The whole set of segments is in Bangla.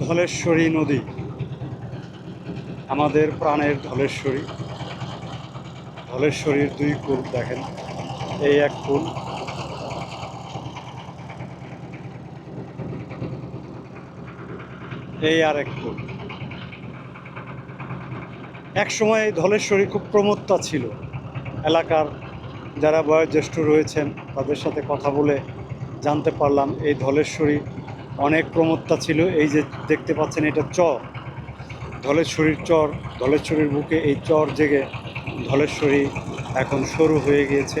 ধলেশ্বরী নদী। আমাদের প্রাণের ধলেশ্বরী। ধলেশ্বরীর দুই কূল দেখেন। এই এক কূল। এই আর এক কূল। এক সময় এই ধলেশ্বরী খুব প্রমত্তা ছিল। এলাকার যারা বয়োজ্যেষ্ঠ রয়েছেন, তাদের সাথে কথা বলে জানতে পারলাম এই ধলেশ্বরী অনেক প্রমত্তা ছিল। এই যে দেখতে পাচ্ছেন, এটা চর। ধলেশ্বরীর চর, ধলেশ্বরীর বুকে এই চর জেগে ধলেশ্বরী এখন সরু হয়ে গিয়েছে।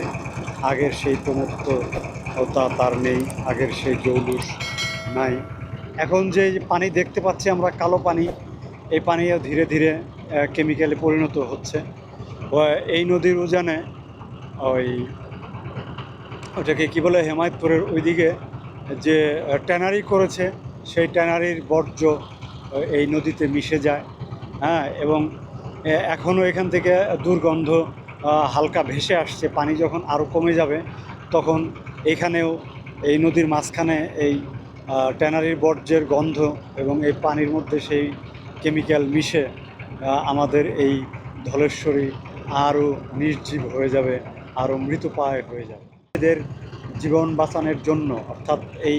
আগের সেই প্রমত্ততা তার নেই, আগের সেই জৌলুস নাই। এখন যে পানি দেখতে পাচ্ছি আমরা, কালো পানি, এই পানিও ধীরে ধীরে কেমিক্যালে পরিণত হচ্ছে। এই নদীর উজানে ওই ওটাকে কী বলে, হেমায়তপুরের ওইদিকে যে ট্যানারি করেছে, সেই ট্যানারির বর্জ্য এই নদীতে মিশে যায় হ্যাঁ এবং এখনও এখান থেকে দুর্গন্ধ হালকা ভেসে আসছে, পানি যখন আরও কমে যাবে, তখন এখানেও এই নদীর মাঝখানে এই ট্যানারির বর্জ্যের গন্ধ এবং এই পানির মধ্যে সেই কেমিক্যাল মিশে আমাদের এই ধলেশ্বরী আরও নির্জীব হয়ে যাবে আরও মৃতপ্রায় হয়ে যাবে। এদের জীবন বাঁচানোর জন্য, অর্থাৎ এই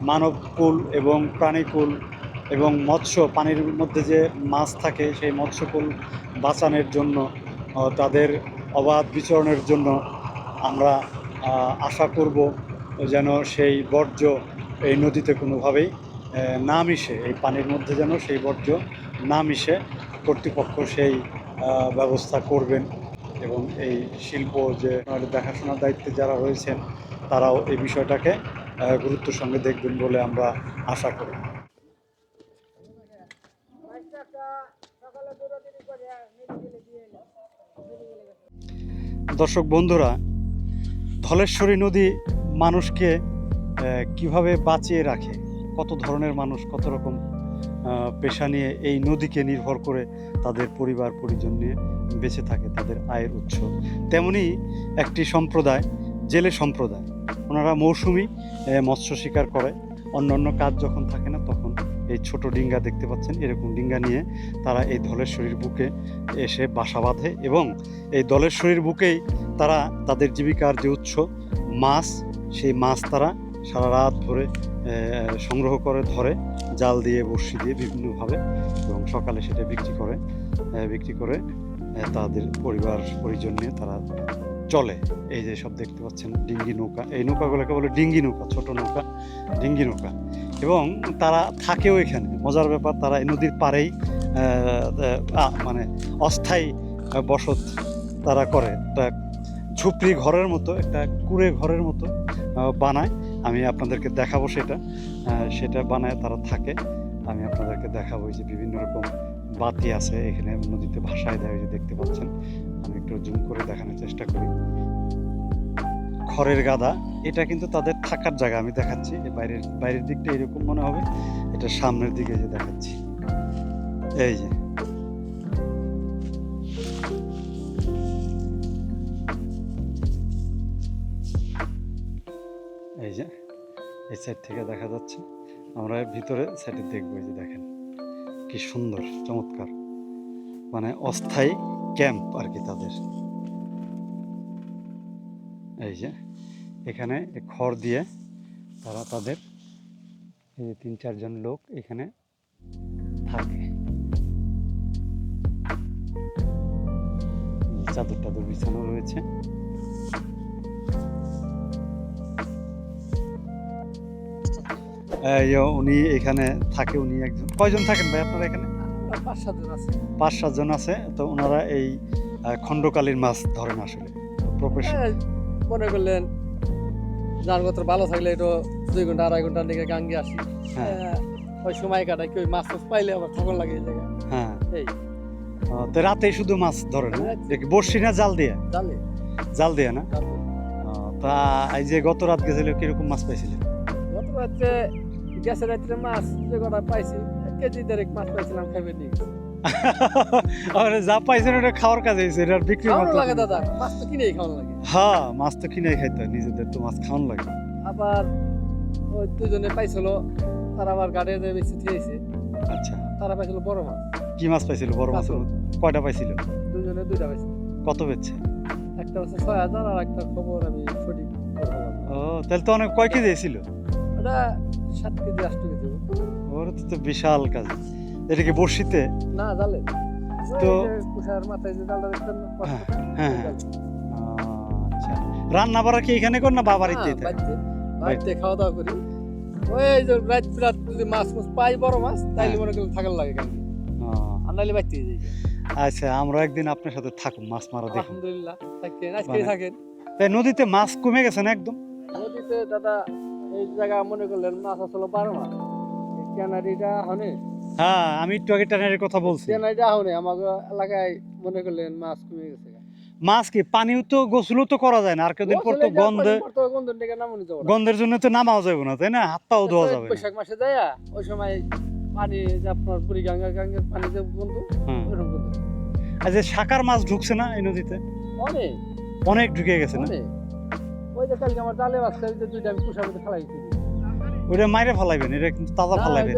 মানবকুল এবং প্রাণীকুল এবং মৎস্য, পানির মধ্যে যে মাছ থাকে, সেই মৎস্যকুল বাঁচানোর জন্য তাদের অবাধ বিচরণের জন্য আমরা আশা করব যেন সেই বর্জ্য এই নদীতে কোনোভাবেই না মিশে, এই পানির মধ্যে যেন সেই বর্জ্য না মিশে, কর্তৃপক্ষ সেই ব্যবস্থা করবেন এবং এই শিল্প যে দেখাশোনার দায়িত্বে যারা রয়েছেন তারাও এই বিষয়টাকে গুরুত্বের সঙ্গে দেখবেন বলে আমরা আশা করি। দর্শক বন্ধুরা, ধলেশ্বরী নদী মানুষকে কীভাবে বাঁচিয়ে রাখে, কত ধরনের মানুষ, কত রকম পেশা নিয়ে এই নদীকে নির্ভর করে তাদের পরিবার, পরিজন নিয়ে বেঁচে থাকে, তাদের আয়ের উৎস। তেমনি একটি সম্প্রদায়, জেলে সম্প্রদায়। ওনারা মৌসুমি মৎস্য শিকার করে। অন্য অন্য কাজ যখন থাকে না, তখন এই ছোট ডিঙ্গা দেখতে পাচ্ছেন, এরকম ডিঙ্গা নিয়ে তারা এই ধলেশ্বরীর বুকে এসে বাসা বাঁধে এবং এই দলেশ্বরীর বুকেই তারা তাদের জীবিকার যে উৎস, মাছ, সেই মাছ তারা সারা রাত ধরে সংগ্রহ করে, ধরে, জাল দিয়ে, বড়শি দিয়ে বিভিন্নভাবে এবং সকালে সেটা বিক্রি করে বিক্রি করে তাদের পরিবার, পরিজন নিয়ে তারা চলে। এই যে সব দেখতে পাচ্ছেন, ডিঙ্গি নৌকা। এই নৌকাগুলোকে বলে ডিঙ্গি নৌকা, ছোট নৌকা, ডিঙ্গি নৌকা। এবং তারা থাকেও এখানে। মজার ব্যাপার, তারা এই নদীর পাড়েই মানে অস্থায়ী বসত তারা করে। একটা ঝুপড়ি ঘরের মতো, একটা কুড়ে ঘরের মতো বানায়। আমি আপনাদেরকে দেখাবো সেটা। সেটা বানায় তারা থাকে। আমি আপনাদেরকে দেখাবো যে বিভিন্ন রকম বাতি আছে এখানে, নদীতে ভাসায় দেয় যে দেখতে পাচ্ছেন। একটু জুম করে দেখানোর চেষ্টা করি। খড়ের গাদা, এটা কিন্তু তাদের থাকার জায়গা, আমি দেখাচ্ছি। বাইরের বাইরের দিকটা এরকম মনে হবে। এটা সামনের দিকে যে দেখাচ্ছি। এই যে। এই যে, এই সাইড থেকে দেখা যাচ্ছে। আমরা ভিতরে সাইডে দেখব যে দেখেন। কি সুন্দর, চমৎকার। মানে অস্থায়ী ক্যাম্প আর কি তাদের। এই যে, এখানে খড় দিয়ে তারা তাদের এই যে তিন চারজন লোক এখানে থাকে। চাদর টাদর বিছানো রয়েছে। উনি এখানে থাকে, উনি একজন। কয়জন থাকেন ভাই আপনারা এখানে? পাঁচ সাতজন আছে। তো ওনারা এই খণ্ডকালীর মাছ ধরেন আসলে। প্রফেশন এই মনে করলেন যার গত্র ভালো থাকলে একটু দুই ঘণ্টা আড়াই ঘণ্টার দিকে গাঙ্গে আসি। হ্যাঁ। ওই সময় কাটাই কি ওই মাছ টাছ পাইলে আবার ঠকন লাগে এই জায়গায়। হ্যাঁ। এই। তো রাতে শুধু মাছ ধরে না? দেখি বর্ষি না জাল দিয়ে? জাল দিয়ে। না? তা এই যে গত রাত গেছিল কীরকম মাছ পাইছিলেন? গত রাত্রে গ্যাসের রাত্রে মাছ যে কটা পাইছি কেজি দেড়েক মাছ পাইছিলাম খাইবে গেছি। আরে যা পাইছেন ওটা খাওয়ার কাজে হয়েছে এটা বিক্রি খাওয়ানো লাগে দাদা মাছ তো কিনেই খাওয়ানো লাগে। হ্যাঁ মাছ তো কিনে খাইতে হয় নিজেদের তো মাছ খাওয়ানো লাগে। আবার ওই দুজনে পাইছিল আর আমার গাড়ি বেশি থিয়েছে আচ্ছা। তারা পাইছিল বড় মাছ। কি মাছ পাইছিল বড় কাতল। কয়টা পাইছিল? দুজনে দুইটা পাইছিল কত বেচছে? একটা হচ্ছে ছয় হাজার আর একটা খবর আমি সঠিক না। ও তাহলে তো অনেক কয় কেজি ছিল ওটা সাত কেজি আট কেজি। ওর তো বিশাল কাজ এটা কি বড়শিতে। না জালে। তো- কুষার মাথায় যে জালটা দেখছেন হ্যাঁ হ্যাঁ আচ্ছা। রান্না বাড়া কি এখানে কর না বাবারিতে হ্যাঁ, বাড়িতে। বাড়িতে খাওয়া দাওয়া করি। ওই যে রাত বিরাত যদি মাছ মাছ পাই বড় মাছ তাইলে হ্যাঁ। মনে করেন থাকার লাগে কেন আর নাইলে বাড়িতে যাই। আচ্ছা আমরা একদিন আপনার সাথে থাকুন মাছ মারা দেখুন। আলহামদুলিল্লাহ থাকেন আজকে মানে- থাকেন। তাই নদীতে মাছ কমে গেছে না একদম? নদীতে দাদা এই জায়গা মনে করলেন মাছ আসলে বারো মাস। ক্যানারিটা হনে হ্যাঁ আমি একটু আগে ট্রেনের কথা বলছি। ক্যানারিটা হনে আমাকে এলাকায় মনে করলেন মাছ কমে গেছে মাছ কি? পানিও তো গোসলও তো করা যায় না আর কদিন পর তো গন্ধে গন্ধ। গন্ধের জন্য তো নামাও যাবে না তাই না? হাত পাও ধোয়া যাবে বৈশাখ মাসে যায় ওই সময় পানি যে আপনার পুরী গঙ্গা গঙ্গের পানি যে হ্যাঁ ওইরকম আচ্ছা শাকার মাছ ঢুকছে না এই নদীতে? অনেক। অনেক ঢুকে গেছে না? ওই যে কালকে আমার জালে মাছ দুইটা আমি কুষার মধ্যে ফেলাই দিচ্ছি ওটা মাইরে ফেলাইবেন এটা কিন্তু তাজা ফেলাইবেন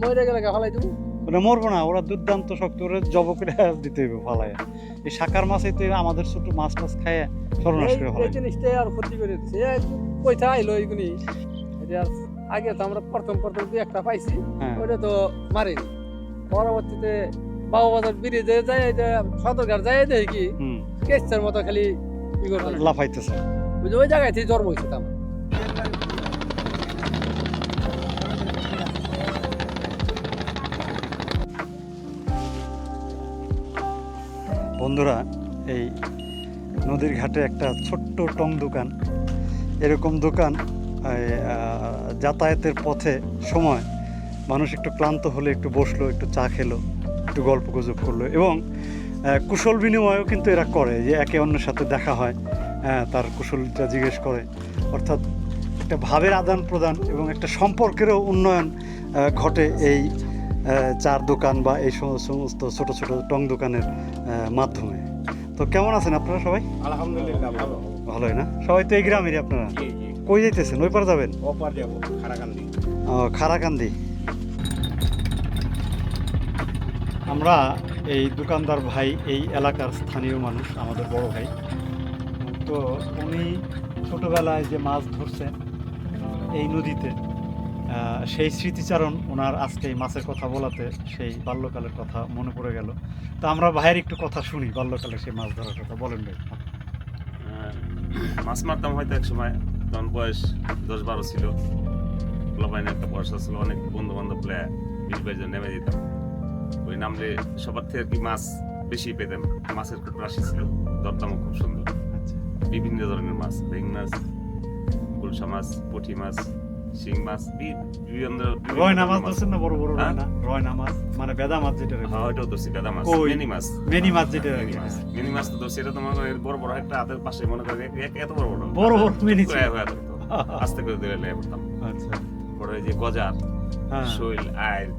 মরে গেলে ফেলাই দেবো। ওটা মরবো না ওরা দুর্দান্ত শক্ত ওরা জব করে দিতে হবে ফালায় এই শাকার মাছ তো আমাদের ছোট মাছ মাছ খায় সর্বনাশ করে ফেলায়। জিনিসটাই আর ক্ষতি করে দিচ্ছে। কইতা আইলো এইগুনি আর আগে তো আমরা প্রথম প্রথম দুই একটা পাইছি হ্যাঁ। ওইটা তো মারিনি পরবর্তীতে বাবু বাজার ব্রিজে যায় এটা সদরঘাট যায় দেখি কেসের মতো খালি ই করতে লাফাইতেছে। ওই ওই জায়গায় জন্ম হয়েছে আমার। বন্ধুরা, এই নদীর ঘাটে একটা ছোট্ট টং দোকান। এরকম দোকান যাতায়াতের পথে সময় মানুষ একটু ক্লান্ত হলে একটু বসল, একটু চা খেলো, একটু গল্প গুজব করল এবং কুশল বিনিময়ও কিন্তু এরা করে যে একে অন্যের সাথে দেখা হয় তার কুশলটা জিজ্ঞেস করে। অর্থাৎ একটা ভাবের আদান প্রদান এবং একটা সম্পর্কেরও উন্নয়ন ঘটে এই চার দোকান বা এই সমস্ত ছোট ছোট টং দোকানের মাধ্যমে। তো কেমন আছেন আপনারা সবাই? আলহামদুলিল্লাহ ভালো। ভালোই না? সবাই তো এই গ্রামেরই আপনারা? কই যাইতেছেন? ওই পার যাবেন? ওপার যাব খারাকান্দি ও, খারাকান্দি আমরা এই দোকানদার ভাই এই এলাকার স্থানীয় মানুষ আমাদের বড় ভাই। তো উনি ছোটবেলায় যে মাছ ধরছেন এই নদীতে সেই স্মৃতিচারণ ওনার আজকে এই মাছের কথা বলাতে সেই বাল্যকালের কথা মনে পড়ে গেল। তো আমরা ভাইয়ের একটু কথা শুনি বাল্যকালে সেই মাছ ধরার কথা। বলেন ভাই। মাছ মারতাম হয়তো এক সময় তখন বয়স দশ বারো ছিল। পোলাপাইনে একটা বয়স ছিল অনেক বন্ধু বান্ধব প্লেয়ার বিশ বাইশজন নেমে যেতাম। ওই নামলে সবার থেকে আর কি মাছ বেশি পেতাম। মাছের খুব রাশি ছিল দরদামও খুব সুন্দর। আচ্ছা। বিভিন্ন ধরনের মাছ বেং মাছ গুলশা মাছ পুঁটি মাছ শিং মাছ বিভিন্ন রয়না মাছ ধরছেন না বড় বড় হ্যাঁ? রয়না রয়না মাছ মানে বেদা মাছ যেটা হ্যাঁ ওইটাও ধরছি গাদা মাছ? মেনি মাছ মেনি মাছ যেটা মিনি মাছ মিনি মাছ তো ধরছি এটা তোমার মনে বড় বড় একটা হাতের পাশে মনে করে এত বড় বড় বড় বড় মেনি। হয়ে হয়ে ধরতো। আস্তে করে দিলে লেগে পড়তাম আচ্ছা বড় যে গজার হ্যাঁ শৈল আইল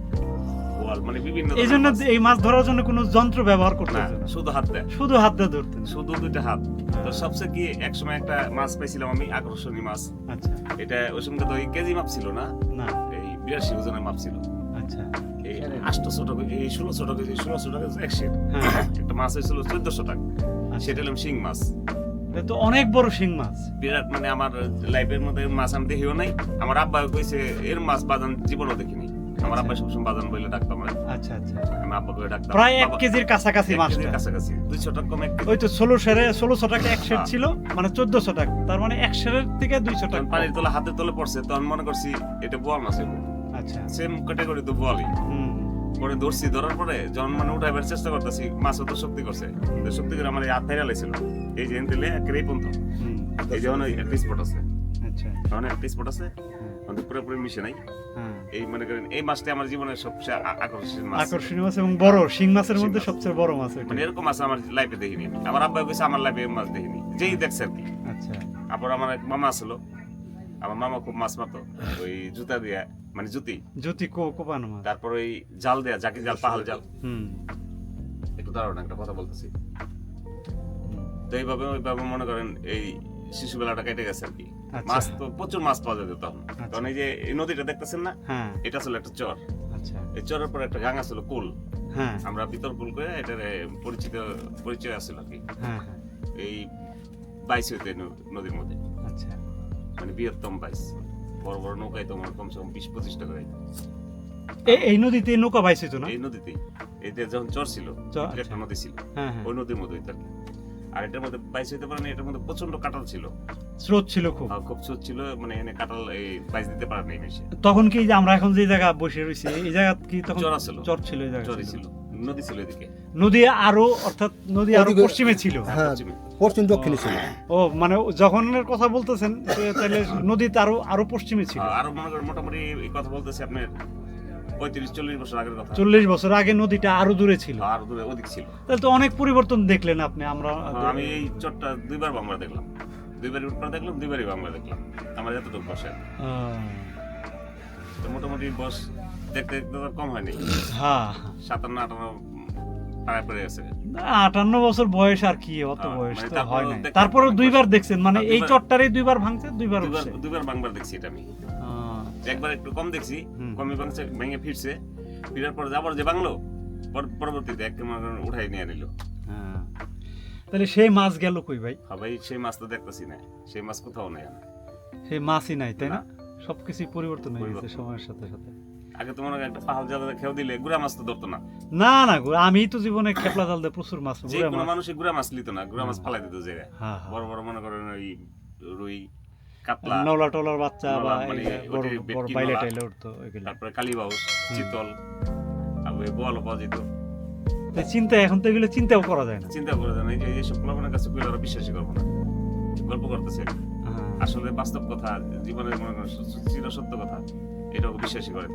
ওয়াল মানে বিভিন্ন এই জন্য এই মাছ ধরার জন্য কোনো যন্ত্র ব্যবহার করতে না। শুধু হাত দেয়। শুধু হাত দিয়ে ধরতেন শুধু দুইটা হাত। তো সবচেয়ে কি এক সময় একটা মাছ পাইছিলাম আমি আকর্ষণীয় মাছ। আচ্ছা। এটা ওই সময় তো কেজি মাপ ছিল না? না। এই বিরাশি ওজনের মাপ ছিল। আচ্ছা। এই এই কেজি এক সেট হ্যাঁ। একটা মাছ হয়েছিল চোদ্দশো টাকা। সেটা হলাম শিং মাছ। এটা তো অনেক বড় শিং মাছ। বিরাট মানে আমার লাইফের মধ্যে মাছ আমি দেখিও নাই। আমার আব্বা কইছে এর মাছ বাজান জীবনও দেখিনি। আমার আব্বা সবসময় বাজান বলে ডাকতাম আচ্ছা আচ্ছা। আমি আব্বা করে ডাকতাম। প্রায় এক কেজির কাছাকাছি মাছটা। কাছাকাছি। দুইশো টাকা কম ওই তো ষোলো সেরে ষোলোশো টাকা এক সের হ্যাঁ। ছিল মানে চোদ্দশো টাকা তার মানে এক সেরের থেকে দুইশো টাকা পানির তলে হাতে তলে পড়ছে তখন মনে করছি এটা বোয়াল মাছ আচ্ছা। সেম ক্যাটাগরি তো বোয়ালই। পরে ধরছি ধরার পরে যখন মানে উঠাইবার চেষ্টা করতেছি মাছ তো শক্তি করছে। তো শক্তি করে আমার হাত ফেরা লাইছিল। এই যে একের এই পর্যন্ত এই যেমন একটা স্পট আছে। আচ্ছা। একটা স্পট আছে। মানে পুরোপুরি মিশে নাই। এই মনে করেন এই মাছটা আমার জীবনের সবচেয়ে আকর্ষণীয় মাছ। আকর্ষণীয় মাছ এবং বড় শিং মাছের মধ্যে সবচেয়ে বড় মাছ মানে এরকম মাছ আমার লাইফে দেখিনি। আমার আব্বা কইছে আমার লাইফে মাছ দেখিনি। যেই দেখছে আর কি। আচ্ছা। তারপর আমার এক মামা আসলো আমার মামা খুব মাছ মারতো। ওই জুতা দিয়া মানে জুতি। জ্যোতি কো কোপানো মাছ। তারপর ওই জাল দেয়া জাকি জাল পাহাল জাল। হুম। একটু দাঁড়ানো একটা কথা বলতেছি। তো এইভাবে ওইভাবে মনে করেন এই শিশু বেলাটা কেটে গেছে আর কি। আচ্ছা। মাছ তো প্রচুর মাছ পাওয়া যেত তখন। আচ্ছা। তখন এই যে এই নদীটা দেখতেছেন না? হ্যাঁ। এটা ছিল একটা চর। আচ্ছা। এই চরের পর একটা গাং আছিল কুল। হ্যাঁ। আমরা ভিতর কুল করে এটার পরিচিত পরিচয় আছিল আর কি। হ্যাঁ এই বাইশ হইতে নদীর মধ্যে। আচ্ছা। মানে বৃহত্তম বাইশ। বড় বড় নৌকায় তোমার কমসে কম বিশ পঁচিশ টাকা যাইতো। এ- এই নদীতে নৌকা বাইছে তো না? এই নদীতেই। এইটা যখন চর ছিল চর, একটা নদী ছিল। ওই নদীর মধ্যে হইতো আর এটার মধ্যে বাইশ হইতে পারে না এটার মধ্যে প্রচণ্ড কাটাল ছিল। স্রোত ছিল খুব। খুব স্রোত ছিল মানে এনে কাটাল এই বাইশ দিতে পারে নাই বেশি তখন কি আমরা এখন যে জায়গা বসে রয়েছি এই জায়গা কি তখন চর ছিল চর ছিল এই জায়গা চরই ছিল। নদী ছিল এদিকে। নদী আরও অর্থাৎ নদী আরও পশ্চিমে ছিল। হ্যাঁ পশ্চিম। দক্ষিণে ছিল। ও মানে যখনের কথা বলতেছেন তাহলে নদীতে আরও আরও পশ্চিমে ছিল। আরও মনে করেন মোটামুটি এই কথা বলতেছি আপনার পঁয়ত্রিশ চল্লিশ বছর আগের কথা। চল্লিশ বছর আগে নদীটা আরও দূরে ছিল। আর দূরে ছিল। তাহলে তো অনেক পরিবর্তন দেখলেন আপনি আমরা হ্যাঁ, আমি এই চরটা দুইবার বাংলা দেখলাম। দুইবারই উঠপাড়া দেখলাম দুইবারই বাংলা দেখলাম। আমার এতটুকু বসে মোটামুটি বস দেখতে দেখতে তো কম হয়নি। হ্যাঁ। সাতান্ন আটান্ন আটান্ন বছর বয়স আর কি অত হ্যাঁ, বয়স মানে তো হয় দেখতে তারপরে দুইবার দেখছেন মানে এই চট্টারে দুইবার ভাঙছে দুইবার দুইবার বাংবার দেখছি এটা আমি। একবার একটু কম দেখছি। কমে ভাঙছে ভেঙে ফিরছে। ফিরার পর যাবার যে বাংলো পরবর্তীতে এক উঠাই নিয়ে নিল। হ্যাঁ। তাহলে সেই মাছ গেল কই ভাই? হ্যাঁ ভাই সেই মাছ তো দেখতেছি না। সেই মাছ কোথাও নেই। সেই মাছই নাই তাই না। সবকিছু পরিবর্তন হয়ে গেছে সময়ের সাথে সাথে। আগে তো হয় একটা পাহাড় জালে দিলে গুড়া মাছ তো ধরতো না। না না আমি তো জীবনে খেপলা জাল দিয়ে প্রচুর মাছ যে কোনো মানুষই গুড়া মাছ নিত না গুড়া মাছ। ফালাই দিত হ্যাঁ। বড় বড় মনে করেন ওই রুই কাতলা নলা টলার বাচ্চা বা বড় বাইলে টাইলে উঠতো তারপরে কালীবাউস চিতল আর পাওয়া যেত। চিন্তা এখন তো এগুলো চিন্তাও করা যায় না। চিন্তা করে দেন এই যে এইসব কাছে ওরা বিশ্বাসই করব না। গল্প করতেছে। হ্যাঁ। আসলে বাস্তব কথা জীবনের মনে করেন চির সত্য কথা এটাও বিশ্বাসই করে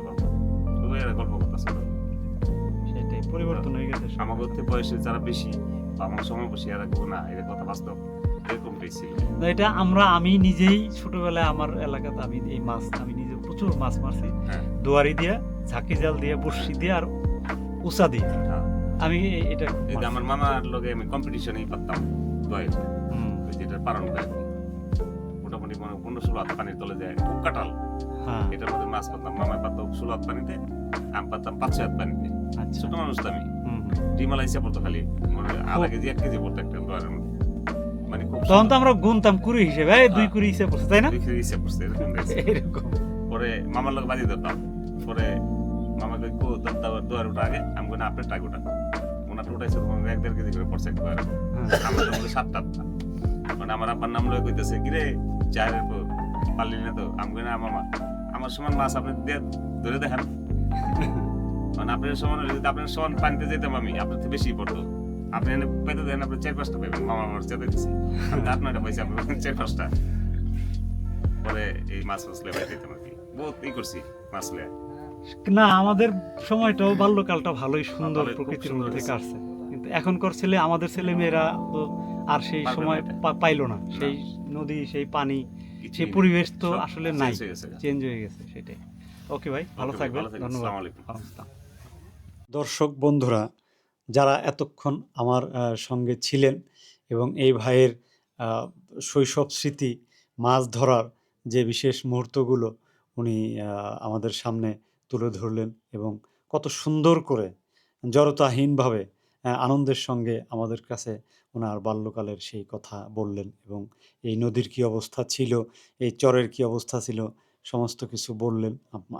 তো এরা গল্প করতেছে। সেটাই পরিবর্তন হয়ে গেছে। আমাদের বয়সে যারা বেশি বা আমার সময় বসে এরা কেউ না এদের কথা বাস্তব। না, এটা আমরা আমি নিজেই ছোটবেলায় আমার এলাকাতে আমি এই মাছ আমি নিজে প্রচুর মাছ মারছি। হ্যাঁ। দুয়ারি দিয়া ঝাঁকি জাল দিয়ে বড়শি দিয়ে আর উষা দিয়ে। হ্যাঁ। আমি এটা। আমার মামার লগে আমি কম্পিটিশনেই পারতাম দয়ের যেটা পালন করে। মোটামুটি মনে পনেরো ষোলো হাত পানির তলে যায়। খুব কাটাল হ্যাঁ। এটার মধ্যে মাছ পাতাম মামায় পাতাম ষোলো হাত পানিতে আমি পাতাম পাঁচ ছয় হাত পানিতে। আচ্ছা। ছোট মানুষ তো আমি। হুম, হুম। ডিমালা হিসাব পড়তো খালি। মানে কেজি এক কেজি পড়তো একটা তখন তো আমরা গুনতাম কুড়ি হিসেবে দুই হ্যাঁ। কুড়ি হিসেবে পড়ছে তাই না? দুই কেজি হিসাব পড়ছে এরকম পরে মামার লোক বাজি ধরতাম। পরে মামাকে কো দুয়ার ওটা আগে আমি কোনো আপনার টাক ওটা ওনারটা উঠাইছে তখন এক দেড় কেজি করে পড়ছে দোয়ারের হ্যাঁ। আমার তো সাতটা। আটটা। মানে আমার আব্বার নাম লয়ে কইতেছে কিরে চায়ের পারলি না তো? আমি না মামা আমার সমান মাছ আপনি ধরে দেখেন। মানে আপনার সমান যদি আপনার সমান পানিতে যেতাম আমি আপনার থেকে বেশি পড়তো। আপনি এনে পেতে দেন আপনি চার পাঁচটা পাবেন মামা আমার চেতে দিচ্ছে আমি আট নয়টা পাইছি আপনার চার পাঁচটা পরে এই মাছ মাছ লেবাই দিতাম আর কি। বহুত ই করছি মাছ লে। না আমাদের সময়টাও বাল্যকালটা ভালোই সুন্দর প্রকৃতির মধ্যে কাটছে। কিন্তু এখনকার ছেলে আমাদের ছেলে মেয়েরা তো আর সেই সময় পাইলো না। সেই নদী সেই পানি সেই পরিবেশ তো আসলে নাই। চেঞ্জ হয়ে গেছে সেটাই। ওকে ভাই ভালো থাকবেন। ধন্যবাদ। দর্শক বন্ধুরা যারা এতক্ষণ আমার সঙ্গে ছিলেন এবং এই ভাইয়ের শৈশব স্মৃতি, মাছ ধরার যে বিশেষ মুহূর্তগুলো উনি আমাদের সামনে তুলে ধরলেন এবং কত সুন্দর করে জড়তাহীনভাবে আনন্দের সঙ্গে আমাদের কাছে ওনার বাল্যকালের সেই কথা বললেন এবং এই নদীর কী অবস্থা ছিল, এই চরের কী অবস্থা ছিল, সমস্ত কিছু বললেন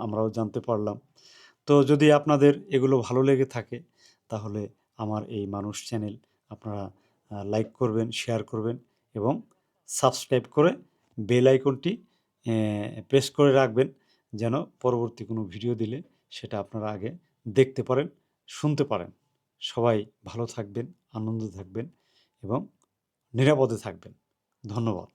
আমরাও জানতে পারলাম। তো যদি আপনাদের এগুলো ভালো লেগে থাকে, তাহলে আমার এই মানুষ চ্যানেল আপনারা লাইক করবেন শেয়ার করবেন এবং সাবস্ক্রাইব করে বেল আইকনটি প্রেস করে রাখবেন যেন পরবর্তী কোনো ভিডিও দিলে সেটা আপনারা আগে দেখতে পারেন, শুনতে পারেন। সবাই ভালো থাকবেন, আনন্দ থাকবেন এবং নিরাপদে থাকবেন। ধন্যবাদ।